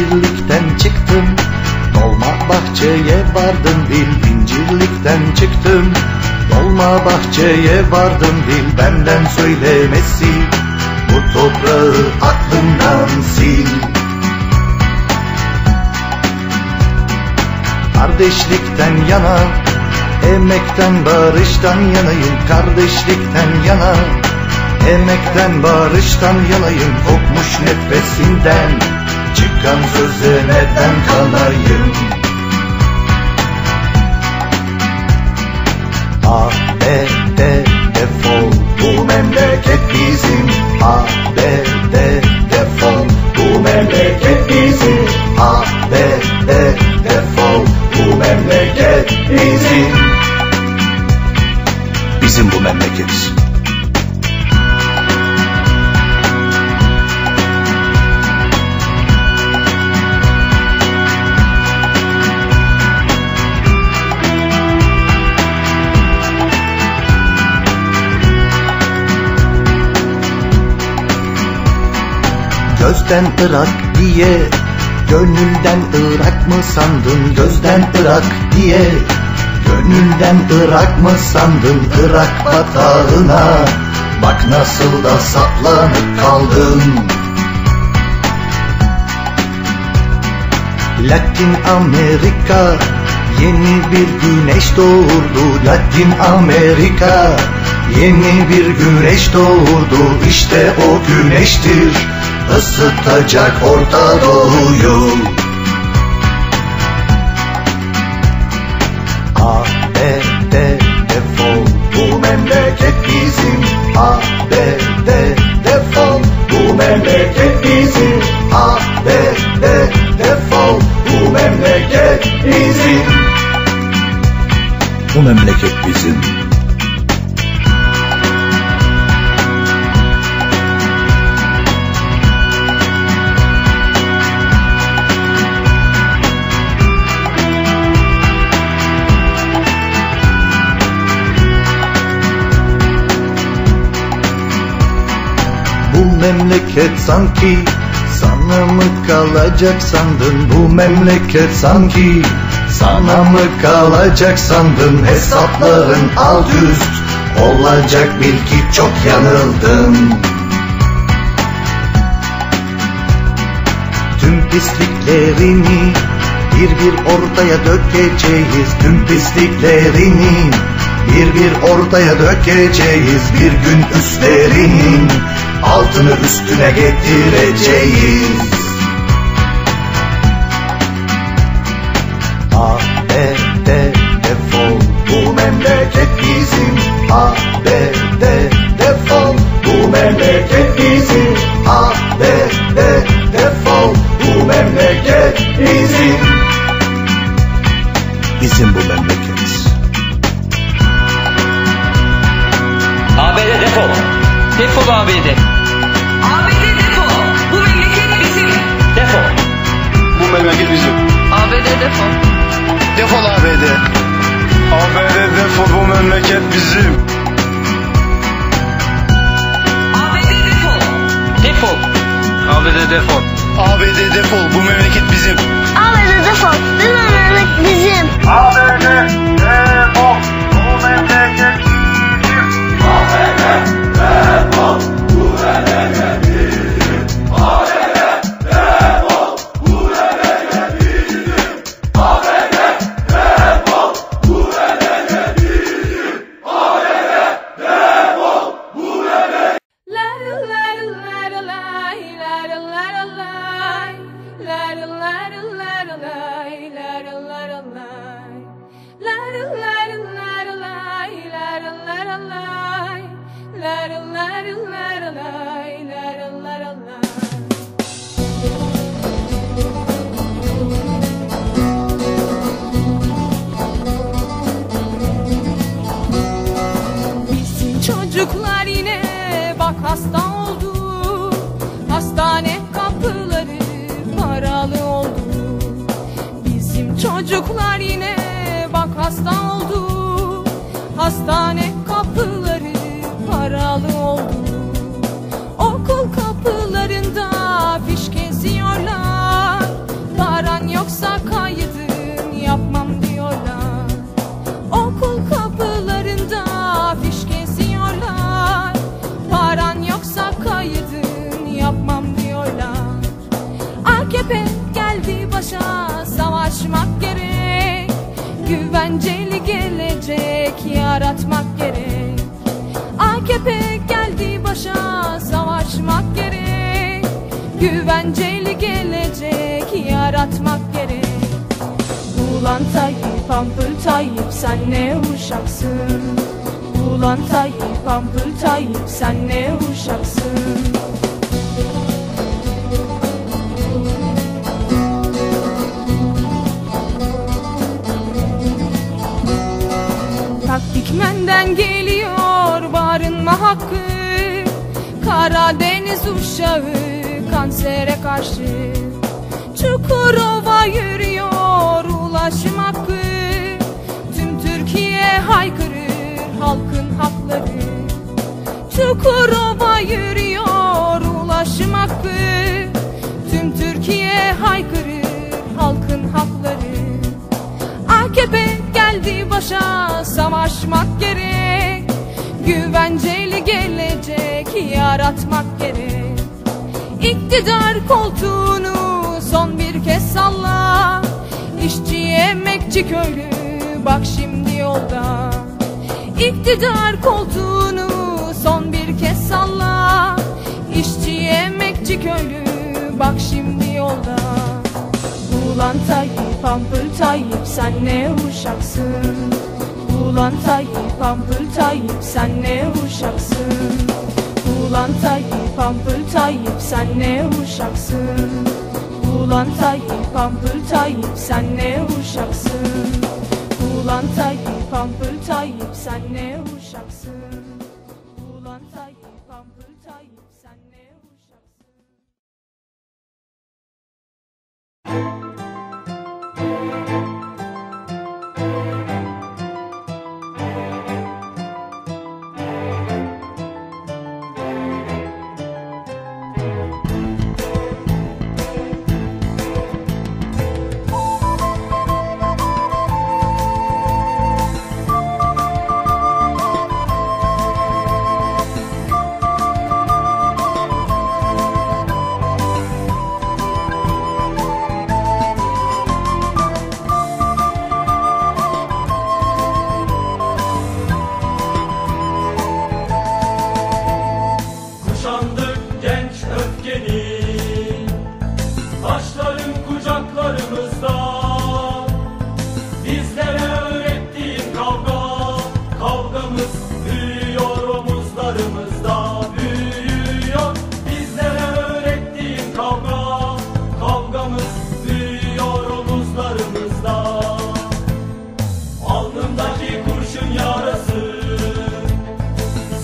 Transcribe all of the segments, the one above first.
incirlikten çıktım. Dolma bahçeye vardım bil incirlikten çıktım. Dolma bahçeye vardım bil benden söylemesi. Bu toprağı aklımdan sil. Kardeşlikten yana Emekten barıştan yanayım. Kardeşlikten yana Emekten barıştan yanayım. Kokmuş nefesinden Çıkan söze neden kanayım? A, B, D, defol. Bu memleket bizim. A, B, D, defol. Bu memleket bizim. A, B, D, defol. Bu memleket bizim. Bizim bu memleket Gözden ırak diye Gönülden ırak mı sandın Gözden ırak diye Gönülden ırak mı sandın Irak batağına Bak nasıl da saplanıp kaldın. Latin Amerika Yeni bir güneş doğurdu Latin Amerika Yeni bir güneş doğurdu İşte o güneştir ısıtacak Orta Doğu'yu. A, B, D, defol Bu memleket bizim. A, B, D, defol Bu memleket bizim. A, B, D, defol Bu memleket bizim. Bu memleket bizim memleket sanki. Sana mı kalacak sandın Bu memleket sanki? Sana mı kalacak sandın Hesapların alt üst? Olacak bil ki çok yanıldın. Tüm pisliklerini bir bir ortaya dökeceğiz. Tüm pisliklerini bir bir ortaya dökeceğiz Bir gün üstlerinin altını üstüne getireceğiz. A, B, D, defol Bu memleket bizim. A, B, D, defol Bu memleket bizim. A, B, D, defol Bu memleket bizim. Bizim bu memleket Defol ABD. ABD defol. Bu memleket bizim. Defol. Bu memleket bizim. ABD defol. Defol ABD. ABD defol bu memleket bizim. ABD defol. Defol. ABD defol. ABD defol bu memleket bizim. ABD defol. Çocuklar yine bak hasta oldu. Hastane kapıları paralı oldu. Bizim çocuklar yine bak hasta oldu. Hastane Güvenceli gelecek yaratmak gerek. AKP geldi başa savaşmak gerek. Güvenceli gelecek yaratmak gerek. Ulan Tayyip ampul Tayyip sen ne uşaksın? Ulan Tayyip ampul Tayyip sen ne uşaksın Taktikmenden geliyor barınma hakkı. Karadeniz uşağı kansere karşı. Çukurova yürüyor ulaşım hakkı. Tüm Türkiye haykırır halkın hakları. Çukurova yürüyor ulaşım hakkı savaşmak gerek Güvenceli gelecek yaratmak gerek İktidar koltuğunu son bir kez salla İşçi emekçi köylü bak şimdi yolda. İktidar koltuğunu son bir kez salla İşçi emekçi köylü bak şimdi yolda. Ulan Tayyip ampul Tayyip sen ne uşaksın Ulan Tayyip ampul Tayyip sen ne uşaksın? Ulan Tayyip ampul Tayyip sen ne uşaksın? Ulan Tayyip ampul Tayyip sen ne uşaksın? Ulan Tayyip ampul Tayyip sen ne uşaksın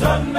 sudden